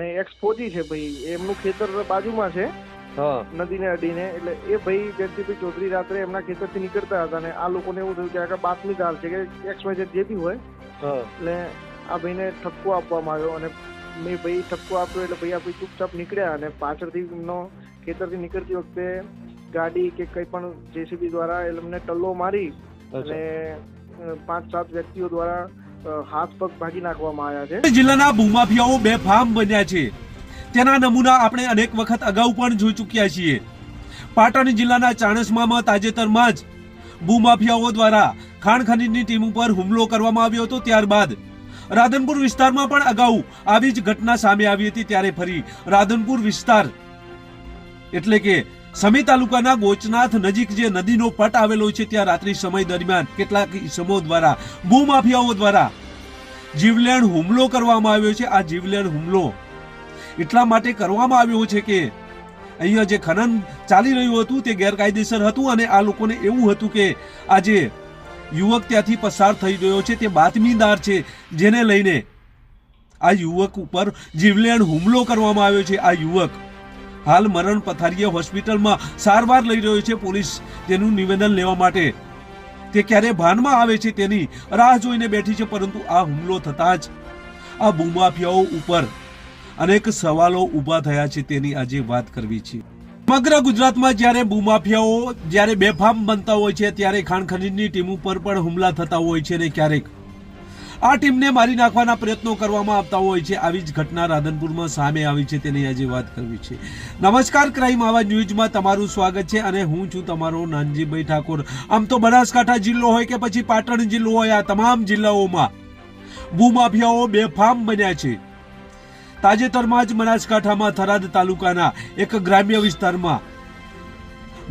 અને એક્સ ફોજી છે ભાઈ. એમનું ખેતર બાજુમાં છે. નદીને અડીને. એટલે એ ભાઈ જયંતિભાઈ ચૌધરી રાત્રે એમના ખેતરથી નીકળતા હતા અને આ લોકોને એવું થયું કે આગળ બાતમીદાર છે કે એક્સ વાય જે બી હોય. એટલે આ ભાઈને ઠપકો આપવામાં આવ્યો અને મેં ભાઈ ઠપકો આપ્યો એટલે ભાઈ આપણે ચૂપચાપ નીકળ્યા અને પાછળથી એમનો ખેતરથી નીકળતી વખતે ગાડી કે કંઈ પણ જેસીબી દ્વારા એમને ટલ્લો મારી અને પાંચ સાત વ્યક્તિઓ દ્વારા હાથ પગ ભાગી નાખવામાં આવ્યા છે. જિલ્લાના ભૂમાફિયાઓ બેફામ બન્યા છે. તેના નમૂના આપણે અનેક વખત અગાઉ પણ જોઈ ચૂક્યા છીએ. પાટણ જિલ્લાના ચાણસમામાં તાજેતરમાં જ ભૂમાફિયાઓ દ્વારા ખાણ ખનીજની ટીમ ઉપર હુમલો કરવામાં આવ્યો હતો ત્યારબાદ રાધનપુર વિસ્તારમાં પણ અગાઉ આવી જ ઘટના સામે આવી હતી ત્યારે ફરી રાધનપુર વિસ્તાર. એટલે કે સમી તાલુકાના ગોચનાથ નજીક જે નદીનો પટ આવેલો છે, ત્યાં રાત્રિ સમય દરમિયાન કેટલાક ઇસમો દ્વારા, ભૂમાફિયાઓ દ્વારા જીવલેણ હુમલો કરવામાં આવ્યો છે. આ જીવલેણ હુમલો એટલા માટે કરવામાં આવ્યો છે કે, અહીંયા જે ખનન ચાલી રહ્યું હતું તે ગેરકાયદેસર હતું અને આ લોકોને એવું હતું કે આ જે યુવક ત્યાંથી પસાર થઈ રહ્યો છે. તે બાતમીદાર છે, જેને લઈને આ યુવક ઉપર જીવલેણ હુમલો કરવામાં આવ્યો છે. આ યુવક હાલ મરણ પથારીએ હોસ્પિટલમાં સારવાર લઈ રહ્યો છે પોલીસ. તેનું નિવેદન લેવા માટે. તે ક્યારે ભાનમાં આવે છે તેની રાહ જોઈને બેઠી છે, પરંતુ આ હુમલો થતાં જ આ ભૂમાફિયાઓ ઉપર અનેક સવાલો ઊભા થયા છે તેની આજે વાત કરવી છે. સમગ્ર ગુજરાતમાં જ્યારે ભૂમાફિયાઓ, જ્યારે બેફામ બનતા હોય છે, ત્યારે ખાણ ખનીજની ટીમ ઉપર પણ હુમલા થતા હોય છે ને ક્યારેક. આ ટીમને મારી નાખવાના પ્રયત્નો કરવામાં આવતા હોય છે. આવી જ ઘટના રાધનપુરમાં સામે આવી છે તેની આજે વાત કરવી છે. નમસ્કાર, ક્રાઇમ આવા ન્યૂઝમાં તમારું સ્વાગત છે અને હું છું તમારો નાનજીભાઈ ઠાકોર. આમ તો બનાસકાંઠા જિલ્લો હોય કે પછી પાટણ જિલ્લો હોય, આ તમામ જિલ્લાઓમાં ભૂમાફિયાઓ બેફામ બન્યા છે. તાજેતરમાં જ બનાસકાંઠામાં થરાદ તાલુકાના એક ગ્રામ્ય વિસ્તારમાં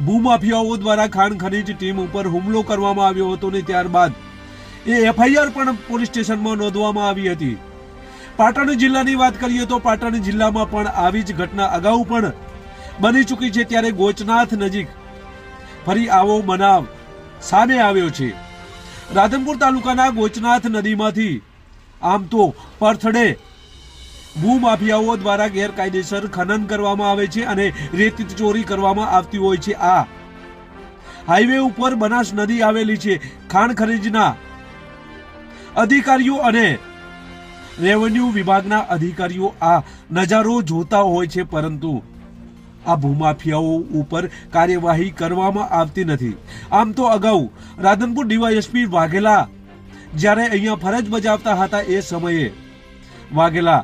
ભૂમાફિયાઓ દ્વારા ખાણ ખનીજ ટીમ ઉપર હુમલો કરવામાં આવ્યો હતો ને ત્યારબાદ એ એફઆઈઆર પણ પોલીસ સ્ટેશનમાં નોંધવામાં આવી હતી. પાટણ જિલ્લાની વાત કરીએ તો પાટણ જિલ્લામાં પણ આવી જ ઘટના અગાઉ પણ બની ચૂકી છે ત્યારે ગોચનાથ નજીક ફરી આવો બનાવ સામે આવ્યો છે. રાધનપુર તાલુકાના ગોચનાથ નદીમાંથી આમ તો પરથડે ભૂમાફિયાઓ દ્વારા ગેરકાયદેસર ખનન કરવામાં આવે છે અને રેતી ચોરી કરવામાં આવતી હોય છે. આ હાઈવે ઉપર બનાસ નદી આવેલી છે. ખાણ ખનીજના અધિકારીઓ અને રેવન્યુ વિભાગના અધિકારીઓ આ નજારો જોતા હોય છે, પરંતુ આ ભૂમાફિયાઓ ઉપર કાર્યવાહી કરવામાં આવતી નથી. આમ તો અગાઉ રાધનપુર ડીવાયએસપી વાઘેલા જ્યારે અહીંયા ફરજ બજાવતા હતા એ સમયે વાઘેલા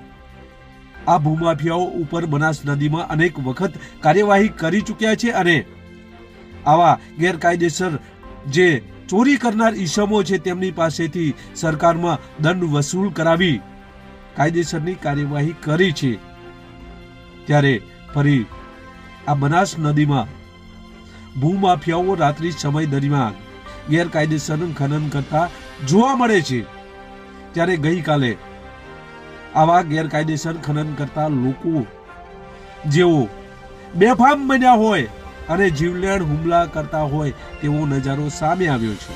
આ ભૂમાફિયાઓ ઉપર બનાસ નદીમાં અનેક વખત કાર્યવાહી કરી ચૂક્યા છે અને આવા ગેરકાયદેસર જે ચોરી કરનાર ઈસમો છે તેમની પાસેથી સરકારમાં દંડ વસૂલ કરાવી કાયદેસરની કાર્યવાહી કરી છે. ત્યારે ફરી આ બનાસ નદીમાં ભૂમાફિયાઓ રાત્રિ સમય દરમિયાન ગેરકાયદેસર ખનન કરતા જોવા મળે છે. ત્યારે ગઈકાલે આવા ગેરકાયદેસર ખનન કરતા લોકો જેઓ બેફામ બન્યા હોય અને જીવલેણ હુમલા કરતા હોય તેવો નજારો સામે આવ્યો છે.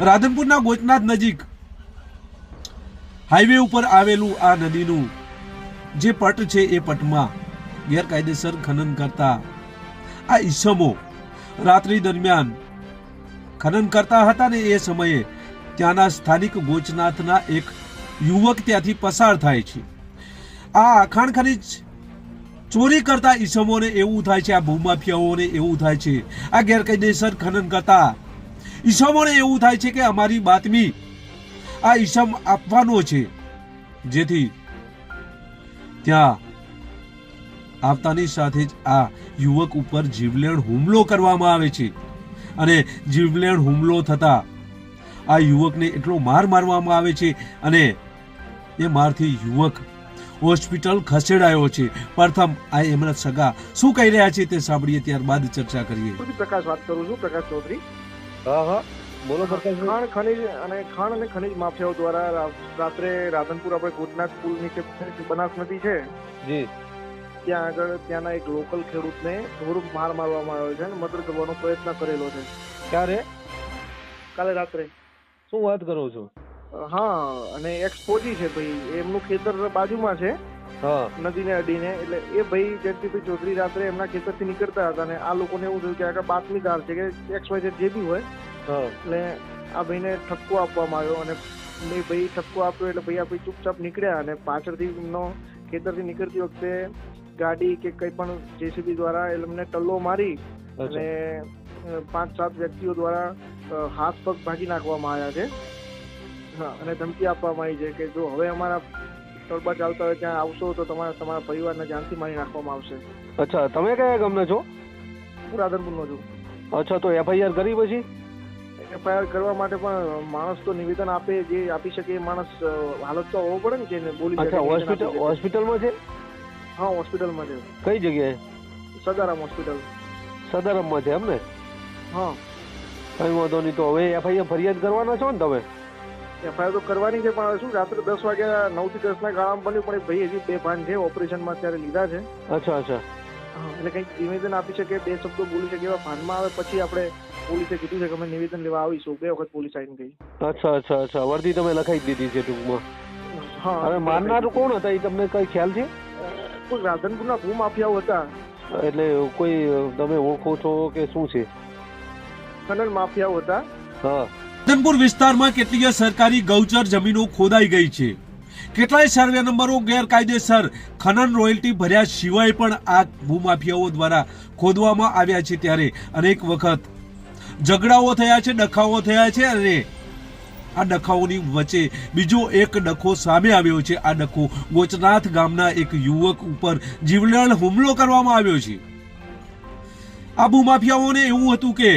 રાધનપુરના ગોચનાથ નજીક હાઈવે ઉપર આવેલું આ નદીનું જે પટ છે એ પટમાં ગેરકાયદેસર ખનન કરતા આ ઈસમો રાત્રિ દરમિયાન ખનન કરતા હતા ને એ સમયે ત્યાંના સ્થાનિક ગોચનાથના એક યુવક ત્યાંથી પસાર થાય છે. આ આખાણ ખનીજ ચોરી કરતા ઈસમોને એવું થાય છે, આ ભૂમાફિયાઓને એવું થાય છે, આ ગેરકાયદેસર ખનન કરતા ઈસમોને એવું થાય છે કે અમારી બાતમી આ ઈસમ આપવાનો છે. જેથી ત્યાં આવતાની સાથે જ આ યુવક ઉપર જીવલેણ હુમલો કરવામાં આવે છે અને જીવલેણ હુમલો થતા આ યુવકને એટલો માર મારવામાં આવે છે અને એ મારથી યુવક હોસ્પિટલ ખસેડાયો છે. પ્રથમ આ એમના સગા શું કહી રહ્યા છે તે સાંભળીએ ત્યારબાદ ચર્ચા કરીએ. પ્રકાશ વાત કરું છું પ્રકાશ ચૌધરી. હા હા. બોલો પ્રકાશ ખાણ ખનીજ અને ખાણ અને ખનીજ માફિયાઓ દ્વારા રાત્રે રાધનપુર આપણે ગોટનાથ પુલ નીચે બનાસ નદી છે જી. ત્યાં આગળ ત્યાંના એક લોકલ ખેડૂતને થોડુંક માર મારવામાં આવ્યો છે અને મર્ડર કરવાનો પ્રયત્ન કરેલો છે. ક્યારે? કાલે રાત્રે. શું વાત કરો છો? હા અને એક્સ ફોજી છે ભાઈ. એમનું ખેતર બાજુમાં છે. નદીને અડીને. એટલે એ ભાઈ જયંતિભાઈ ચૌધરી રાત્રે એમના ખેતરથી નીકળતા હતા અને આ લોકોને એવું થયું કે આગળ બાતમીદાર છે કે એક્સ વાય જે બી હોય. હા. એટલે આ ભાઈને ઠપકો આપવામાં આવ્યો અને મેં ભાઈ ઠપકો આપ્યો એટલે ભાઈ આ ભાઈ ચૂપચાપ નીકળ્યા અને પાછળથી એમનો ખેતરથી નીકળતી વખતે ગાડી કે કંઈ પણ જેસીબી દ્વારા એમને ટલ્લો મારી અને પાંચ સાત વ્યક્તિઓ દ્વારા હાથ પગ ભાગી નાખવામાં આવ્યા છે. હા અને ધમકી આપવામાં આવી છે કે જો હવે અમારા ટોળબા ચાલતા હોય ત્યાં આવશો તો તમારા તમારા પરિવારને જાનથી મારી નાખવામાં આવશે. અચ્છા તમે કયા ગામના છો? હું રાધનપુરનો છું. અચ્છા તો એફઆઈઆર કરી પછી? એફઆઈઆર કરવા માટે પણ માણસ તો નિવેદન આપે જે આપી શકે એ માણસ હાલત તો હોવો પડે ને જેને બોલી શકે, હોસ્પિટલ હોસ્પિટલમાં છે? હા હોસ્પિટલમાં છે. કઈ જગ્યાએ? સદારામ હોસ્પિટલ. સદારામમાં છે એમ ને? હા. કઈ વાંધો નહીં તો હવે એફઆઈઆર ફરિયાદ કરવાના છો ને તમે? એફઆઈઆર તો કરવાની છે પણ શું રાત્રે દસ વાગ્યા નવથી દસ ના ગાળામાં બન્યું પણ એ ભાઈ હજી બે ભાન છે ઓપરેશનમાં અત્યારે લીધા છે. અચ્છા અચ્છા. એટલે કંઈક નિવેદન આપી શકે બે શબ્દો બોલી શકે એવા ભાનમાં આવે પછી આપણે પોલીસે કીધું છે કે અમે નિવેદન લેવા આવીશું. બે વખત પોલીસ આવીને ગઈ અચ્છા અચ્છા અચ્છા. વર્દી તમે લખાઈ દીધી છે ટૂંકમાં. હા. હવે મારનાર કોણ હતા? એ તમને કઈ ખ્યાલ છે? કોઈ રાધનપુરના ભૂમાફિયાઓ હતા. એટલે કોઈ તમે ઓળખો છો કે શું છે? ખનન માફિયાઓ હતા. હા. રાધનપુર વિસ્તારમાં કેટલીય સરકારી ગૌચર જમીનો ખોદાઈ ગઈ છે. કેટલાય સર્વે નંબરો ગેરકાયદેસર ખનન રોયલ્ટી ભર્યા સિવાય પણ આ ભૂમાફિયાઓ દ્વારા ખોદવામાં આવ્યા છે ત્યારે અનેક વખત ઝઘડાઓ થયા છે, ડખાઓ થયા છે અને આ ડખાઓની વચ્ચે બીજો એક ડખો સામે આવ્યો છે. આ ડખો ગોચનાથ ગામના એક યુવક ઉપર જીવલેણ હુમલો કરવામાં આવ્યો છે. આ ભૂમાફિયાઓને એવું હતું કે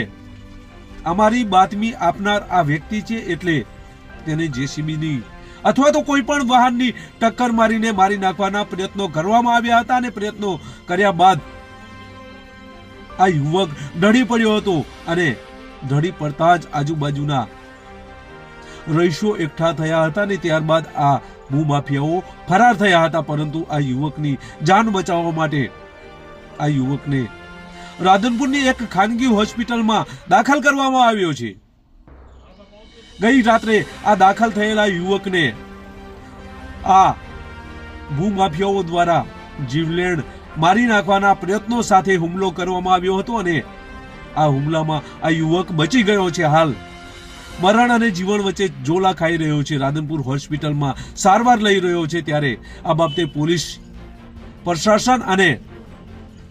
અમારી બાતમી આપનાર આ વ્યક્તિ છે એટલે તેને જેસીબીની અથવા તો કોઈ પણ વાહનની ટક્કર મારીને મારી નાખવાના પ્રયત્નો કરવામાં આવ્યા હતા અને પ્રયત્નો કર્યા બાદ આ યુવક ઢળી પડ્યો હતો અને ઢળી પડતા જ આજુબાજુના રહીશો એકઠા થયા હતા અને ત્યારબાદ આ ભૂમાફિયાઓ ફરાર થયા હતા. પરંતુ આ યુવકની જાન બચાવવા માટે આ યુવકને રાધનપુરની એક ખાનગી હોસ્પિટલમાં દાખલ કરવામાં આવ્યો છે. ગઈ રાત્રે આ દાખલ થયેલા યુવકને આ ભૂમાફિયાઓ દ્વારા જીવલેણ મારી નાખવાના પ્રયત્નો સાથે હુમલો કરવામાં આવ્યો હતો અને આ હુમલામાં આ યુવક બચી ગયો છે હાલ. મરણ અને જીવન વચ્ચે જોલા ખાઈ રહ્યો છે. રાધનપુર હોસ્પિટલમાં સારવાર લઈ રહ્યો છે ત્યારે આ બાબતે પોલીસ, પ્રશાસન અને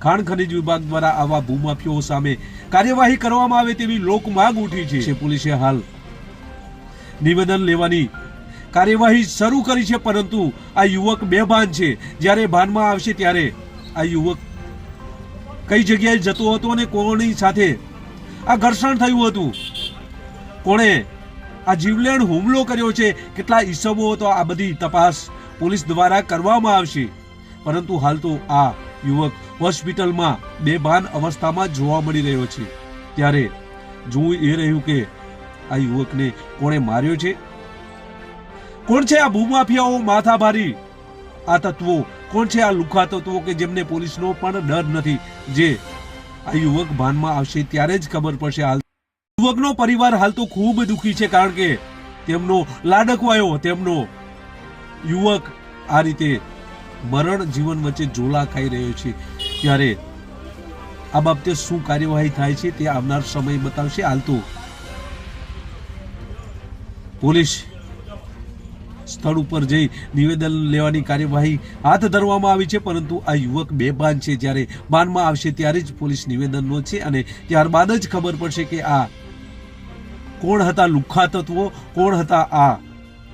ખાણ ખનીજ વિભાગ દ્વારા આવા ભૂમાફીઓ સામે કાર્યવાહી કરવામાં આવે તેવી લોક માંગ ઉઠી છે પોલીસે હાલ નિવેદન લેવાની કાર્યવાહી શરૂ કરી છે પરંતુ આ યુવક બેભાન છે. જ્યારે ભાનમાં આવશે ત્યારે આ યુવક કઈ જગ્યાએ જતો હતો અને કોની સાથે આ ઘર્ષણ થયું હતું? કોણે આ જીવલેણ હુમલો કર્યો છે? કેટલા ઈસમો હતો? આ બધી તપાસ પોલીસ દ્વારા કરવામાં આવશે. પરંતુ હાલ તો આ યુવક હોસ્પિટલમાં બેભાન અવસ્થામાં જોવા મળી રહ્યો છે. ત્યારે જોવું એ રહ્યું કે આ યુવકને કોણે માર્યો છે? કોણ છે આ ભૂમાફિયાઓ માથાભારી? આ તત્વો કોણ છે આ લુખા તત્વો કે જેમને પોલીસનો પણ ડર નથી? જે આ યુવક ભાનમાં આવશે ત્યારે જ ખબર પડશે હાલ. યુવકનો પરિવાર હાલ તો ખૂબ દુઃખી છે કારણ કે તેમનો લાડકવાયો, તેમનો યુવક આ રીતે મરણ જીવન વચ્ચે ઝોલા ખાઈ રહ્યો છે. ત્યારે આ બાબતે શું કાર્યવાહી થાય છે તે આવનાર સમય બતાવશે હાલ તો પોલીસ સ્થળ ઉપર જઈ નિવેદન લેવાની કાર્યવાહી હાથ ધરવામાં આવી છે, પરંતુ આ યુવક બેભાન છે. જ્યારે બાનમાં આવશે ત્યારે જ પોલીસ નિવેદનનો છે અને ત્યારબાદ જ ખબર પડશે કે આ કોણ હતા લુખ્ખા તત્વો કોણ હતા આ